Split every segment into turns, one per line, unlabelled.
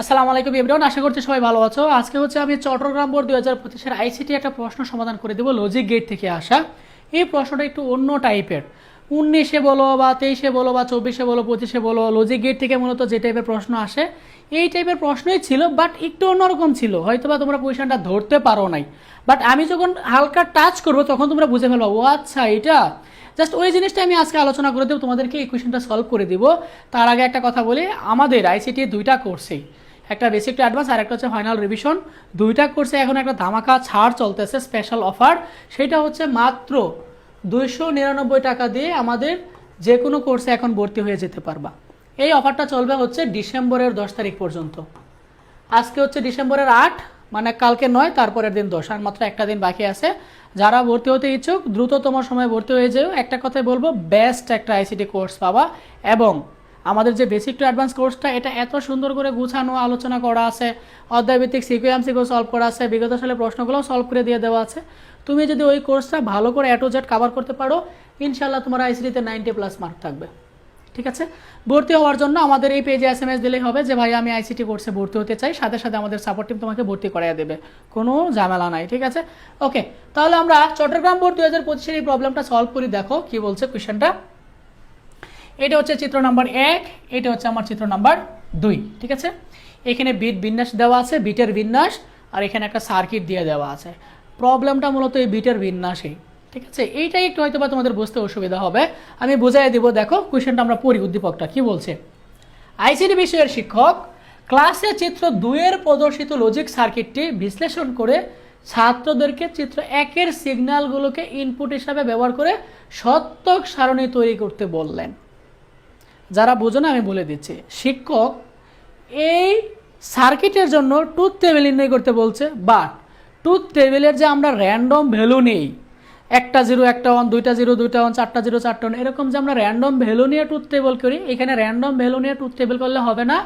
আসসালামু আলাইকুম এভরিওয়ান, আশা করছি সবাই ভালো আছো। আজকে হচ্ছে আমি চট্টগ্রাম বোর্ড দুই হাজার পঁচিশের আইসিটি একটা প্রশ্ন সমাধান করে দেবো লজিক গেট থেকে আসা। এই প্রশ্নটা একটু অন্য টাইপের উনিশে বলো বা তেইশে বলো বা চব্বিশে বলো, পঁচিশে বলো লজিক গেট থেকে মূলত যে টাইপের প্রশ্ন আসে, এই টাইপের প্রশ্নই ছিল বাট একটু অন্যরকম ছিল। হয়তো বা তোমরা পজিশনটা ধরতে পারো নাই। বাট আমি যখন হালকা টাচ করব, তখন তোমরা বুঝে ফেলব, ও আচ্ছা এটা? জাস্ট ওই জিনিসটা আমি আজকে আলোচনা করে দেবো, তোমাদেরকে এই কোয়েশনটা সলভ করে দিব। তার আগে একটা কথা বলি, আমাদের আইসিটি দুইটা কোর্সেই একটা বেসিক টু অ্যাডভান্স আর একটা হচ্ছে ফাইনাল রিভিশন দুইটা কোর্সে এখন একটা ধামাকা ছাড় চলতেছে স্পেশাল অফার সেটা হচ্ছে মাত্র দুইশো নিরানব্বই টাকা দিয়ে আমাদের যে কোনো কোর্সে এখন ভর্তি হয়ে যেতে পারবা। এই অফারটা চলবে হচ্ছে ডিসেম্বরের দশ তারিখ পর্যন্ত। আজকে হচ্ছে ডিসেম্বরের আট মানে কালকে নয়, তারপরের দিন দশ, আর মাত্র একটা দিন বাকি আছে। যারা ভর্তি হতে ইচ্ছুক, দ্রুততম সময় ভর্তি হয়ে যেও। একটা কথাই বলব বেস্ট একটা আইসিটি কোর্স পাবা এবং আমাদের যে বেসিক টু অ্যাডভান্স কোর্সটা এটা এত সুন্দর করে গুছানো, আলোচনা করা আছে, অধ্যায়ভিত্তিক সিকুএমসিকেও সলভ করা আছে, বিগত সালে প্রশ্নগুলোও সলভ করে দিয়ে দেওয়া আছে। তুমি যদি ওই কোর্সটা ভালো করে অ্যাটো জেড কাভার করতে পারো ইনশাল্লাহ তোমার আইসিটিতে নাইনটি প্লাস মার্ক থাকবে। ঠিক আছে? ভর্তি হওয়ার জন্য আমাদের এই পেজে এস এম এস দিলেই হবে যে, ভাই, আমি আইসিটি কোর্সে ভর্তি হতে চাই, সাথে সাথে আমাদের সাপোর্ট টিম তোমাকে ভর্তি করাইয়া দেবে। কোনো ঝামেলা নাই, ঠিক আছে? ওকে তাহলে আমরা চট্টগ্রাম বোর্ড দুই হাজার পঁচিশের এই প্রবলেমটা সলভ করি, দেখো কি বলছে কোয়েশ্চেনটা এটা হচ্ছে চিত্র নাম্বার এক, এটা হচ্ছে আমার চিত্র নাম্বার দুই, ঠিক আছে? এখানে বিট বিন্যাস দেওয়া আছে বিটের বিন্যাস, আর এখানে একটা সার্কিট দিয়ে দেওয়া আছে। প্রবলেমটা মূলত এই বিটের বিন্যাসেই, ঠিক আছে? এইটাই একটু হয়তো বা তোমাদের বুঝতে অসুবিধা হবে। আমি বুঝাই দিব, দেখো কোয়েশ্চেনটা আমরা পড়ি, উদ্দীপকটা কি বলছে? আইসিডি বিষয়ের শিক্ষক ক্লাসে চিত্র দুইয়ের প্রদর্শিত লজিক সার্কিটটি বিশ্লেষণ করে ছাত্রদেরকে চিত্র একের সিগন্যালগুলোকে ইনপুট হিসাবে ব্যবহার করে সত্যক সারণী তৈরি করতে বললেন। যারা বোঝো না, আমি বলে দিচ্ছি। শিক্ষক এই সার্কিটের জন্য টুথ টেবিল নির্ণয় করতে বলছে বাট টুথ টেবিলের যে আমরা র্যান্ডম ভ্যালু নেই, একটা জিরো একটা ওয়ান দুইটা জিরো দুইটা ওয়ান চারটা জিরো চারটা ওয়ান এরকম যে আমরা র্যান্ডম ভ্যালু নিয়ে টুথ টেবিল করি, এখানে র্যান্ডম ভ্যালু নিয়ে টুথ টেবিল করলে হবে না।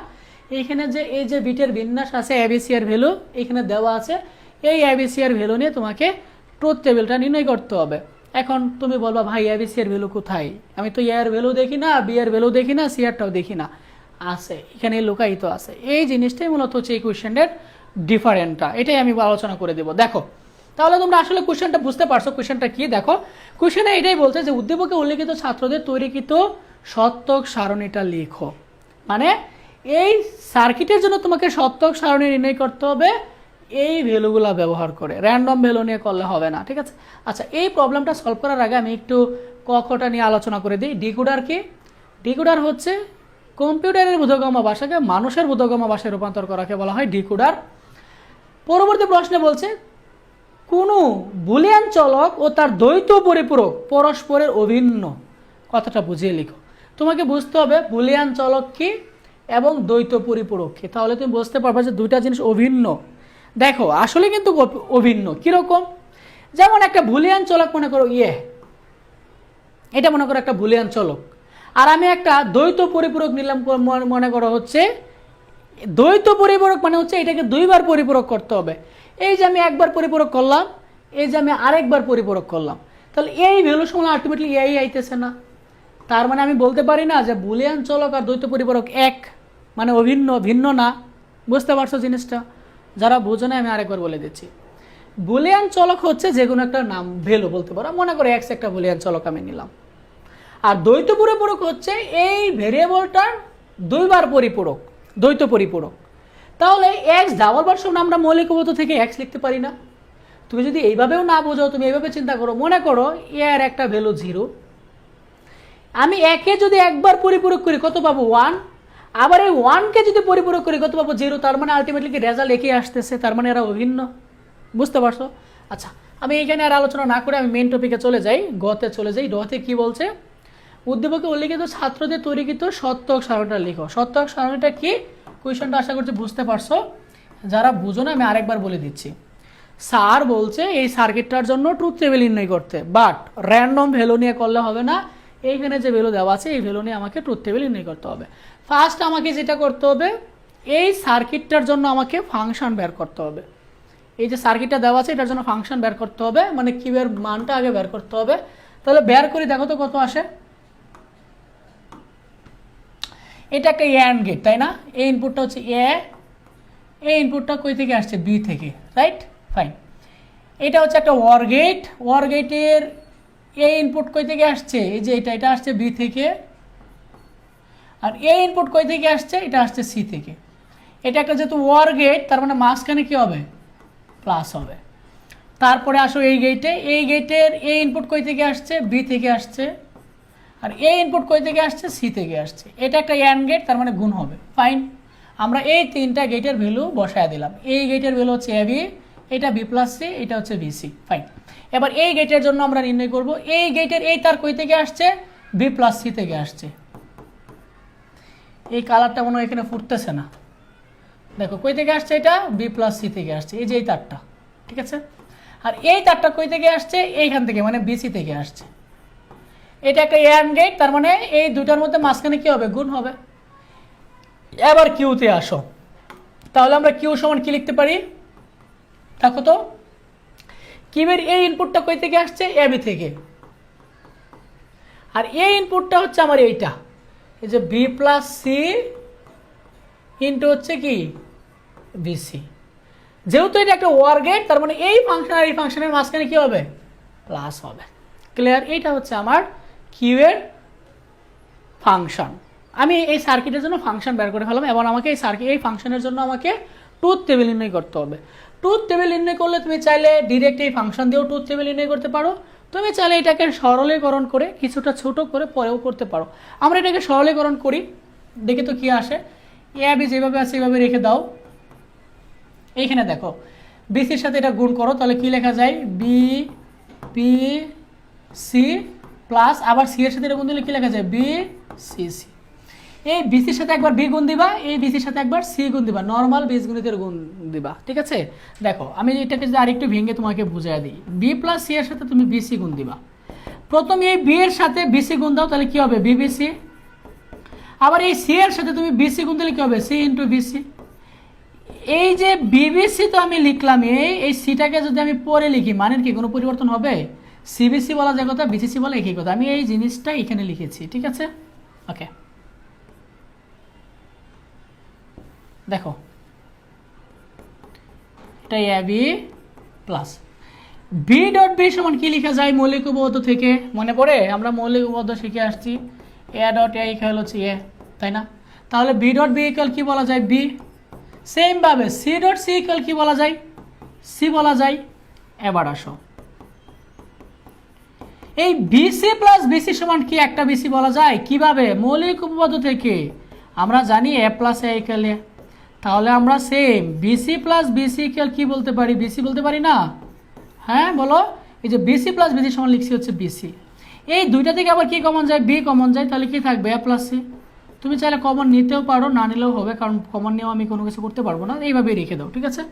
এইখানে যে, এই যে বিটের বিন্যাস আছে এবিসিআর ভ্যালু এখানে দেওয়া আছে, এই এবিসিআর ভ্যালু নিয়ে তোমাকে টুথ টেবিলটা নির্ণয় করতে হবে। এখন তুমি বলবা, ভাই এবিসি এর ভ্যালু কোথায়? আমি তো এর ভ্যালু দেখি না, বি এর ভ্যালু দেখি না, সি এরটাও দেখি না। আছে, এখানে লুকায়িত আছে। এই জিনিসটাই মূলত হচ্ছে এই কোয়েশ্চেনের ডিফারেন্টটা। এটাই আমি আলোচনা করে দেবো। দেখো, তাহলে তোমরা আসলে কোয়েশ্চেনটা বুঝতে পারছ, কোয়েশ্চেনটা কি? দেখো, কোয়েশ্চেনে এটাই বলছে যে, উদ্দীপকে উল্লেখিত ছাত্রদের তৈরিকৃত সত্যক সারণীটা লেখো। মানে এই সার্কিটের জন্য তোমাকে সত্যক সারণী নির্ণয় করতে হবে এই ভ্যালুগুলো ব্যবহার করে। র্যান্ডম ভ্যালু নিয়ে করলে হবে না, ঠিক আছে? আচ্ছা এই প্রবলেমটা সলভ করার আগে আমি একটু কখটা নিয়ে আলোচনা করে দিই। ডিকুডার কি? ডিকুডার হচ্ছে কম্পিউটারের বোধগম্য ভাষাকে মানুষের বোধগম্য ভাষায় রূপান্তর করাকে বলা হয় ডিকুডার। পরবর্তী প্রশ্নে বলছে, কোনো বুলিয়ান চলক ও তার দ্বৈত পরিপূরক পরস্পরের অভিন্ন। কথাটা বুঝিয়ে লিখো। তোমাকে বুঝতে হবে বুলিয়ান চলক কি এবং দ্বৈত পরিপূরক কি। তাহলে তুমি বুঝতে পারবে যে দুইটা জিনিস অভিন্ন। দেখো, আসলে কিন্তু অভিন্ন। কীরকম? যেমন একটা বুলিয়ান চলক মনে করো ইয়ে এটা মনে করো একটা বুলিয়ান চলক। আর আমি একটা দ্বৈত পরিপূরক নিলাম মনে করো হচ্ছে, দ্বৈত পরিপূরক মানে হচ্ছে এটাকে দুইবার পরিপূরক করতে হবে। এই যে আমি একবার পরিপূরক করলাম, এই যে আমি আরেকবার পরিপূরক করলাম। তাহলে এই ভ্যালু সময় আলটিমেটলি এই আইতেছে না। তার মানে আমি বলতে পারি না যে বুলিয়ান চলক আর দ্বৈত পরিপূরক এক মানে অভিন্ন, ভিন্ন না। বুঝতে পারছ জিনিসটা? যারা বোঝো না আমি আরেকবার বলে দিচ্ছি। বুলিয়ান চলক হচ্ছে যে কোনো একটা নাম, ভ্যালু বলতে পারো। মনে করো এক্স একটা বুলিয়ান চলক আমি নিলাম। আর দ্বৈত পরিপূরক হচ্ছে এই ভেরিয়েবলটার দুইবার পরিপূরক, দ্বৈত পরিপূরক। তাহলে এক্স ডাবল ভার্সন আমরা মৌলিক উপত থেকে এক্স লিখতে পারি না। তুমি যদি এইভাবেও না বোঝো, তুমি এইভাবে চিন্তা করো, মনে করো এর একটা ভ্যালু জিরো আমি একে যদি একবার পরিপূরক করি, কত পাবো? ওয়ান আবার এই ওয়ানকে যদি পরিপূরক করি কত পাবো জিরো, তার মানে আলটিমেটলি কি রেজাল্ট একই আসতেছে, তার মানে এরা অভিন্ন। বুঝতে পারছ? আচ্ছা আমি এখানে আর আলোচনা না করে আমি মেন টপিকে চলে যাই, গতে চলে যাই। গতে কি বলছে? উদ্দীপকে উল্লিখিত ছাত্রদের তৈরিকৃত সত্যক সারণীটা লিখো। সত্যক সারণীটা কি? কোয়েশনটা আশা করছি বুঝতে পারছ। যারা বুঝো না, আমি আরেকবার বলে দিচ্ছি। স্যার বলছে, এই সার্কিটটার জন্য ট্রুথ টেবিল নির্ণয় করতে। বাট র্যান্ডম ভ্যালু নিয়ে করলে হবে না। এইখানে যে ভ্যালু দেওয়া আছে, এই ভ্যালু নিয়ে আমাকে ট্রুথ টেবিল নির্ণয় করতে হবে। ফার্স্ট আমাকে যেটা করতে হবে, এই সার্কিটটার জন্য আমাকে ফাংশন বের করতে হবে। এই যে সার্কিটটা দেওয়া আছে, এটার জন্য ফাংশন বের করতে হবে মানে কিউয়ের মানটা আগে বের করতে হবে। তাহলে বের করে, দেখো তো কত আসে। এটা একটা অ্যান্ড গেট তাই না? এই ইনপুটটা হচ্ছে এ এই ইনপুটটা কই থেকে আসছে? বি থেকে রাইট ফাইন এটা হচ্ছে একটা ওয়ার গেট ওয়ার গেটের এই ইনপুট কই থেকে আসছে? এই যে এটা এটা আসছে বি থেকে। আর এই ইনপুট কই থেকে আসছে? এটা আসছে সি থেকে। এটা একটা যেহেতু ওয়ার গেট তার মানে মাঝখানে কী হবে? প্লাস হবে। তারপরে আসো এই গেটে এই গেটের এ ইনপুট কই থেকে আসছে? বি থেকে আসছে। আর এ ইনপুট কই থেকে আসছে? সি থেকে আসছে। এটা একটা অ্যান্ড গেট তার মানে গুণ হবে। ফাইন আমরা এই তিনটা গেটের ভ্যালু বসায় দিলাম। এই গেটের ভ্যালু হচ্ছে এ বি এটা বি প্লাস সি এটা হচ্ছে বিসি ফাইন এবার এই গেটের জন্য আমরা নির্ণয় করব। এই গেটের এই তার কই থেকে আসছে? বি প্লাস সি থেকে আসছে। এই কালারটা মনে হয় এখানে ফুটতেছে না। দেখো, কই থেকে আসছে এটা? বি প্লাস সি থেকে আসছে। এই যে এই তারটা, ঠিক আছে? আর এই তারটা কই থেকে আসছে? এইখান থেকে মানে বিসি থেকে আসছে। এটা একটা এয়ান গেট তার মানে এই দুটার মধ্যে মাঝখানে কি হবে? গুণ হবে। এবার কিউতে আসো। তাহলে আমরা কিউ সমান কি লিখতে পারি? দেখো তো। কিউয়ের এই ইনপুটটা কই থেকে আসছে? এবি থেকে। আর এই ইনপুটটা হচ্ছে আমার এইটা। এই যে বি প্লাস সি ইন্টু হচ্ছে কি? বিসি যেহেতু এটা একটা ওয়ার গেট তার মানে এই ফাংশন আর এই ফাংশনের মাঝখানে কি হবে? প্লাস হবে। ক্লিয়ার এইটা হচ্ছে আমার কিউয়ের ফাংশন আমি এই সার্কিটের জন্য ফাংশন বের করে ফেলাম এবং আমাকে এই সার্কিট এই ফাংশনের জন্য আমাকে টুথ টেবিল নির্ণয় করতে হবে। টুথ টেবিল নির্ণয় করলে তুমি চাইলে ডিরেক্ট এই ফাংশন দিয়েও টুথ টেবিল নির্ণয় করতে পারো। তুমি চাইলে এটাকে সরলীকরণ করে কিছুটা ছোট করে পরেও করতে পারো। আমরা এটাকে সরলীকরণ করি। দেখে তো কি আসে? এ বি যেভাবে আছে এভাবে রেখে দাও। এইখানে দেখো। বিসির সাথে এটা গুণ করো, তাহলে কি লেখা যায়? বি পি সি প্লাস আবার সি এর সাথে এটা গুণ দিলে কী লেখা যায়? বি সি সি এই বিসির সাথে একবার বি গুণ দিবা এই বিসির সাথে একবার সি গুণ দিবা। নর্মাল বীজগণিতের গুণ দিবা, ঠিক আছে? দেখো, আমি এটাকে যদি আরেকটু ভেঙে তোমাকে বুঝিয়ে দিই। বি প্লাস সি এর সাথে তুমি বিসি গুণ দিবা। প্রথম এই বি এর সাথে বিসি গুণ দাও, তাহলে কি হবে? বিবিসি আবার এই সি এর সাথে তুমি বিসি গুণ দিলে কি হবে? সি ইন্টু বিসি এই যে বিবিসি তো আমি লিখলাম এই এই সিটাকে যদি আমি পরে লিখি, মানের কি? কোনো পরিবর্তন হবে? সিবিসি বলা যায় কথা বিসিসি বলা একই কথা। আমি এই জিনিসটা এখানে লিখেছি, ঠিক আছে? ওকে দেখো। এটা A B plus B dot B সমান কি লেখা যায় মৌলিক উপপাদ্য থেকে? মনে পড়ে? আমরা মৌলিক উপপাদ্য শিখে আসছি। এ ডট এ ইকাল হচ্ছে এ তাই না? তাহলে বি ডট বি ইকাল কি বলা যায়? বি সেমভাবে সি ডট সি ইকাল কি বলা যায়? সি বলা যায়। এবার আসো। এই বিসি প্লাস বিসি সমান কি? একটা বিসি বলা যায়। কীভাবে? মৌলিক উপপাদ্য থেকে। আমরা জানি এ প্লাস এ ইকাল এ তাহলে আমরা সেম বিসি প্লাস বিসি কি বলতে পারি? বিসি বলতে পারি না? হ্যাঁ বলো। এই যে বিসি প্লাস বিসি সমান লিখছি হচ্ছে বিসি এই দুইটা থেকে আবার কি কমন যায়? বি কমন যায়। তাহলে কি থাকবে? এ প্লাস সি তুমি চাইলে কমন নিতেও পারো, না নিলেও হবে, কারণ কমন নিয়েও আমি কোনো কিছু করতে পারব না। এইভাবেই রেখে দাও, ঠিক আছে?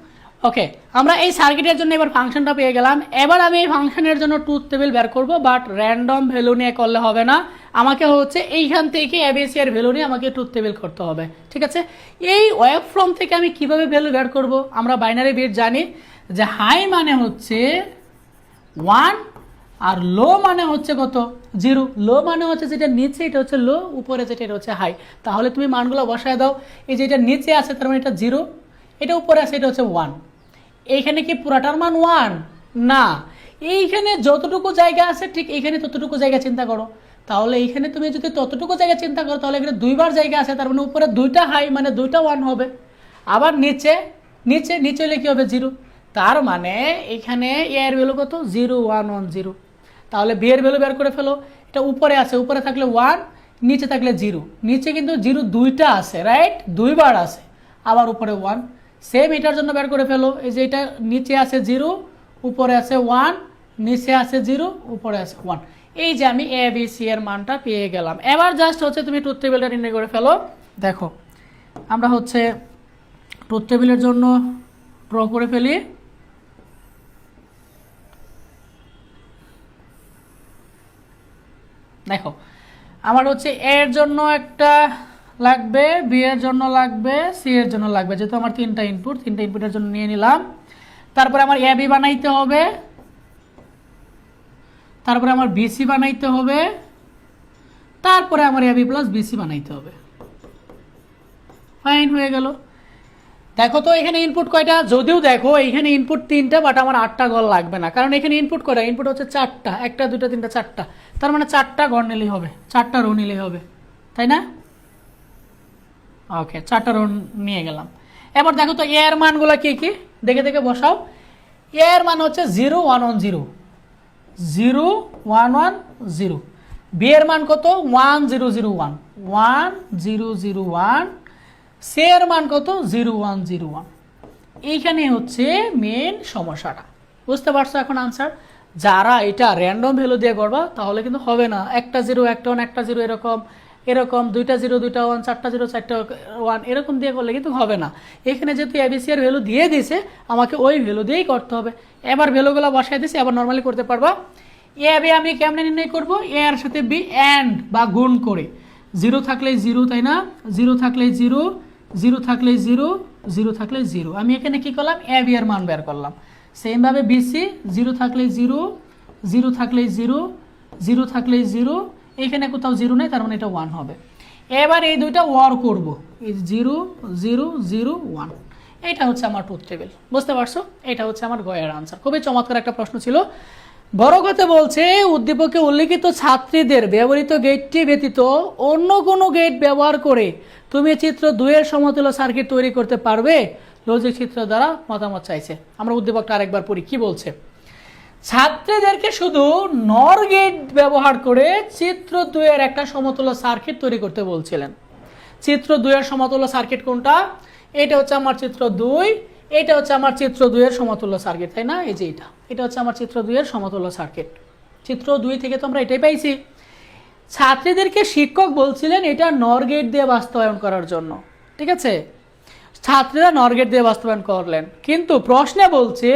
ওকে আমরা এই সার্কিটের জন্য এবার ফাংশনটা পেয়ে গেলাম। এবার আমি এই ফাংশনের জন্য ট্রুথ টেবিল বের করব বাট র্যান্ডম ভ্যালু নিয়ে করলে হবে না। আমাকে হচ্ছে এইখান থেকে এবিসি এর ভ্যালু নিয়ে আমাকে ট্রুথ টেবিল করতে হবে, ঠিক আছে? এই ওয়েব ফর্ম থেকে আমি কীভাবে ভ্যালু বের করব? আমরা বাইনারি বিট জানি যে হাই মানে হচ্ছে ওয়ান আর লো মানে হচ্ছে কত? জিরো লো মানে হচ্ছে যেটা নিচে, এটা হচ্ছে লো উপরে যেটা, এটা হচ্ছে হাই তাহলে তুমি মানগুলো বসায় দাও। এই যে এটা নিচে আছে, তার মানে এটা জিরো এটা উপরে আছে, এটা হচ্ছে ওয়ান এইখানে কি পুরাটার মান ওয়ান না। এইখানে যতটুকু জায়গা আছে, ঠিক এইখানে ততটুকু জায়গা চিন্তা করো। তাহলে এইখানে তুমি যদি ততটুকু জায়গা চিন্তা করো, তাহলে এখানে দুইবার জায়গা আছে, তার মানে উপরে দুইটা হাই মানে দুইটা ওয়ান হবে। আবার নিচে নিচে নিচে হলে কি হবে? জিরো তার মানে এখানে এ এর ভ্যালু কত? জিরো ওয়ান ওয়ান জিরো তাহলে বি এর ভ্যালু বের করে ফেলো। এটা উপরে আছে, উপরে থাকলে ওয়ান নিচে থাকলে জিরো নিচে কিন্তু জিরো দুইটা আছে রাইট দুইবার আছে। আবার উপরে ওয়ান সেম এটার জন্য বের করে ফেলো। এই যে এটা নিচে আছে জিরো উপরে আছে ওয়ান নিচে আছে জিরো উপরে আছে ওয়ান এই যে আমি এ বি সি এর মানটা পেয়ে গেলাম। এবার জাস্ট হচ্ছে তুমি টুথ টেবিলটা নির্ণয় করে ফেলো। দেখো, আমরা হচ্ছে টুথ টেবিলের জন্য ড্র করে ফেলি। দেখো, আমার হচ্ছে এর জন্য একটা লাগবে বি এর জন্য লাগবে সি এর জন্য লাগবে। যেহেতু আমার তিনটা ইনপুট তিনটা ইনপুটের জন্য নিয়ে নিলাম। তারপরে আমার এ বি বানাইতে হবে। তারপরে আমার বিসি বানাইতে হবে। তারপরে আমার এ বি প্লাস বিসি বানাইতে হবে। ফাইন হয়ে গেল। দেখো তো, এখানে ইনপুট কয়টা? যদিও দেখো, এখানে ইনপুট তিনটা বাট আমার আটটা ঘর লাগবে না। কারণ এখানে ইনপুট কয়টা? ইনপুট হচ্ছে চারটা। একটা দুটো তিনটা, চারটা। তার মানে চারটা ঘর নিলেই হবে। চারটা রো নিলেই হবে। তাই না? ওকে চারটা রো নিয়ে গেলাম। এবার দেখো তো এর মানগুলো কি কি? দেখে দেখে বসাও। এর মান হচ্ছে zero one one zero zero one one zero B এর মান কত? One zero zero one one zero zero one C এর মান কত? জিরো ওয়ান জিরো ওয়ান এইখানে হচ্ছে মেন সমস্যাটা। বুঝতে পারছ এখন আনসার যারা এটা র্যান্ডম ভ্যালু দিয়ে করবা, তাহলে কিন্তু হবে না। একটা জিরো একটা ওয়ান একটা জিরো এরকম। এরকম দুইটা জিরো, দুইটা ওয়ান চারটা জিরো, চারটা ওয়ান এরকম দিয়ে করলে কিন্তু হবে না। এখানে যেহেতু এবিসি এর ভ্যালু দিয়ে দিয়েছে, আমাকে ওই ভ্যালু দিয়েই করতে হবে। এবার ভ্যালুগুলো বসাই দিয়েছি আবার নর্মালি করতে পারবা। এ বি আমি কেমনে নির্ণয় করব? এ এর সাথে বি অ্যান্ড বা গুণ করে। জিরো থাকলে জিরো, তাই না? জিরো থাকলে জিরো জিরো থাকলে জিরো জিরো থাকলে জিরো। আমি এখানে কি করলাম? এ বি এর মান বের করলাম। সেমভাবে বিসি জিরো থাকলে জিরো জিরো থাকলে জিরো জিরো থাকলে জিরো এখানে কোথাও জিরো নেই, তার মানে এটা ওয়ান হবে। এবার এই দুইটা ওয়ার করব। এই জিরো জিরো জিরো ওয়ান এটা হচ্ছে আমার ট্রুথ টেবিল বুঝতে পারছ? এটা হচ্ছে আমার গয়ের আনসার খুবই চমৎকার একটা প্রশ্ন ছিল। বড় কথা বলছে, উদ্দীপকে উল্লিখিত ছাত্রীদের ব্যবহৃত গেটটি ব্যতীত অন্য কোনো গেট ব্যবহার করে তুমি চিত্র দুইয়ের সমতুল্য সার্কিট তৈরি করতে পারবে? লজিক চিত্র দ্বারা মতামত চাইছে। আমরা উদ্দীপকটা আরেকবার পড়ি। কি বলছে? ছাত্রীদেরকে শুধু নর গেট ব্যবহার করে চিত্র দুয়ের একটা সমতুল্য সার্কিট তৈরি করতে বলছিলেন। চিত্র দুয়ের সমতুল্য সার্কিট কোনটা? এটা হচ্ছে আমার চিত্র দুই, এটা হচ্ছে আমার চিত্র দুয়ের সমতুল্য সার্কিট তাই না? এই যে এটা। এটা হচ্ছে আমার চিত্র দুয়ের সমতুল্য সার্কিট চিত্র দুই থেকে তো আমরা এটাই পাইছি। ছাত্রীদেরকে শিক্ষক বলছিলেন এটা নরগেট দিয়ে বাস্তবায়ন করার জন্য। ঠিক আছে? ছাত্রীরা নরগেট দিয়ে বাস্তবায়ন করলেন। কিন্তু প্রশ্নে বলছে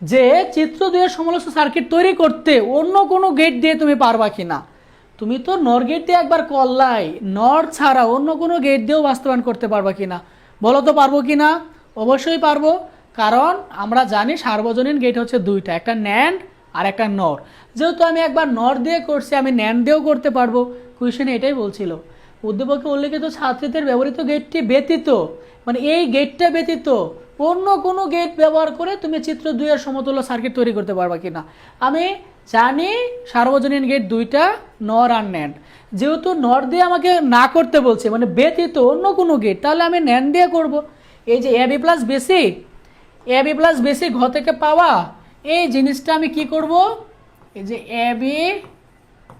যে চিত্র দুইয়ের সমলস্ত সার্কিট তৈরি করতে অন্য কোনো গেট দিয়ে তুমি পারবা কিনা। তুমি তো নর গেট দিয়ে একবার করলাই। নর ছাড়া অন্য কোনো গেট দিয়েও বাস্তবায়ন করতে পারবা কিনা। বলো তো পারব কিনা? অবশ্যই পারব। কারণ আমরা জানি সার্বজনীন গেট হচ্ছে দুইটা, একটা ন্যান্ড আর একটা নর যেহেতু আমি একবার নর দিয়ে করছি, আমি ন্যান্ড দিয়েও করতে পারব। কোয়েশনে এটাই বলছিল। উদ্দীপকে উল্লেখিত ছাত্রীদের ব্যবহৃত গেটটি ব্যতীত মানে এই গেটটা ব্যতীত অন্য কোনো গেট ব্যবহার করে তুমি চিত্র দুইয়ের সমতুল্য সার্কিট তৈরি করতে পারবা কিনা। আমি জানি সার্বজনীন গেট দুইটা নর আর ন্যান্ড। যেহেতু নর দিয়ে আমাকে না করতে বলছে মানে ব্যতীত অন্য কোনো গেট তাহলে আমি ন্যান্ড দিয়ে করব। এই যে এ বি প্লাস বেসি এ বি প্লাস বেসি ঘ থেকে পাওয়া, এই জিনিসটা আমি কি করব? এই যে এ বি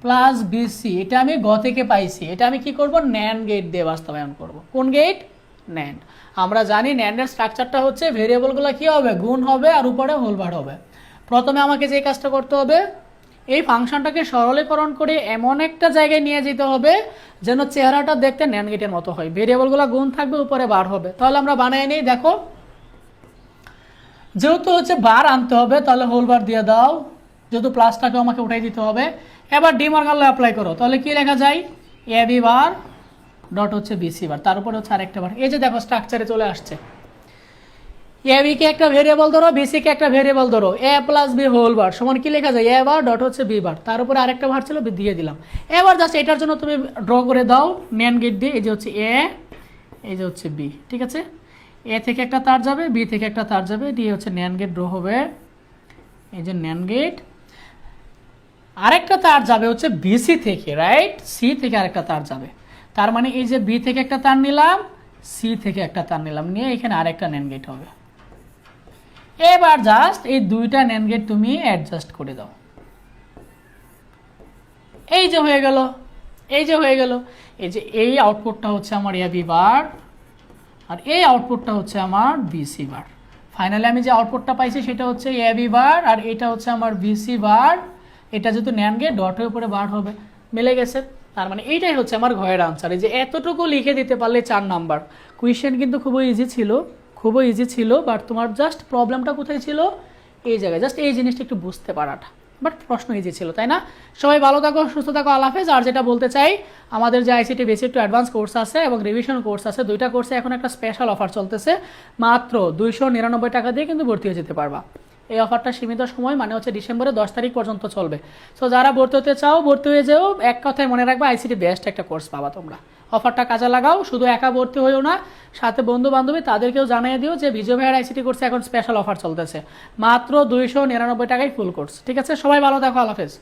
প্লাস বিসি এটা আমি ঘ থেকে পাইছি। এটা আমি কি করব? ন্যান্ড গেট দিয়ে বাস্তবায়ন করব। কোন গেট ন্যান্ড আমরা জানি ন্যান্ডের স্ট্রাকচারটা হচ্ছে ভেরিয়েবলগুলো কি হবে? গুণ হবে আর উপরে হোলবার হবে। প্রথমে আমাকে যে কাজটা করতে হবে, এই ফাংশনটাকে সরলীকরণ করে এমন একটা জায়গায় নিয়ে যেতে হবে যেন চেহারাটা দেখতে ন্যান্ড গেটের মতো হয়। ভেরিয়েবলগুলো গুণ থাকবে, উপরে বার হবে। তাহলে আমরা বানিয়ে নিই, দেখো। যেহেতু হচ্ছে বার আনতে হবে, তাহলে হোল বার দিয়ে দাও। যেহেতু প্লাসটাকে আমাকে উঠাই দিতে হবে। এবার ডিমার্গাল অ্যাপ্লাই করো। তাহলে কি লেখা যায়? এ বি বার ডট হচ্ছে বিসি বার তার উপরে হচ্ছে আরেকটা বার এই যে দেখো স্ট্রাকচারে চলে আসছে। কে একটা ভেরিয়েবল ধরো বিসি কে একটা ভেরিয়েবল ধরো। A plus B whole bar সমান কি লেখা যায়? এ বার ডট হচ্ছে বি বার তার উপরে আরেকটা বার ছিল, দিয়ে দিলাম। এবার জাস্ট এটার জন্য তুমি ড্র করে দাও ন্যান গেট দিয়ে। এই যে হচ্ছে এ এই যে হচ্ছে বি ঠিক আছে? এ থেকে একটা তার যাবে বি থেকে একটা তার যাবে, দিয়ে হচ্ছে ন্যান গেট ড্র হবে। এই যে ন্যান গেট আরেকটা তার যাবে হচ্ছে বিসি থেকে রাইট সি থেকে আরেকটা তার যাবে। তার মানে এই যে বি থেকে একটা তার নিলাম সি থেকে একটা তার নিলাম। নিয়ে এখানে আরেকটা ন্যান গেট হবে। এবার জাস্ট এই দুইটা ন্যান গেট তুমি অ্যাডজাস্ট করে দাও। এই যে হয়ে গেল, এই যে হয়ে গেল। এই যে এই আউটপুটটা হচ্ছে আমার এবি বার আর এই আউটপুটটা হচ্ছে আমার বিসি বার ফাইনালি আমি যে আউটপুটটা পাইছি সেটা হচ্ছে এবি বার আর এটা হচ্ছে আমার বিসি বার এটা যেহেতু ন্যান গিয়ে ডটের উপরে বার হবে। মিলে গেছে। তার মানে এইটাই হচ্ছে আমার ঘরের আনসার এই যে এতটুকু লিখে দিতে পারলে চার নাম্বার। কুয়েশন কিন্তু খুবই ইজি ছিল, খুবই ইজি ছিল বাট তোমার জাস্ট প্রবলেমটা কোথায় ছিল? এই জায়গায় জাস্ট এই জিনিসটা একটু বুঝতে পারাটা। বাট প্রশ্ন ইজি ছিল, তাই না? সবাই ভালো থাকো, সুস্থ থাকো আলাফেজ আর যেটা বলতে চাই, আমাদের যে ICT basic to advance course আছে এবং রিভিশন কোর্স আছে, দুইটা কোর্সে এখন একটা স্পেশাল অফার চলতেছে। মাত্র দুইশো নিরানব্বই টাকা দিয়ে কিন্তু ভর্তি হয়ে যেতে পারবা। এই অফারটা সীমিত সময় মানে হচ্ছে ডিসেম্বরের দশ তারিখ পর্যন্ত চলবে। সো যারা ভর্তি হতে চাও, ভর্তি হয়ে যেও, এক কথায় মনে রাখবে আইসিটি বেস্ট একটা কোর্স পাবা তোমরা। অফারটা কাজে লাগাও, শুধু একা ভর্তি হয়েও না, সাথে বন্ধু বান্ধবী তাদেরকেও জানিয়ে দিও যে বিজয় ভাইয়ার আইসিটি কোর্সে এখন স্পেশাল অফার চলতেছে। মাত্র দুইশো নিরানব্বই টাকায় ফুল কোর্স ঠিক আছে? সবাই ভালো দেখো আল্লাহ হাফেজ।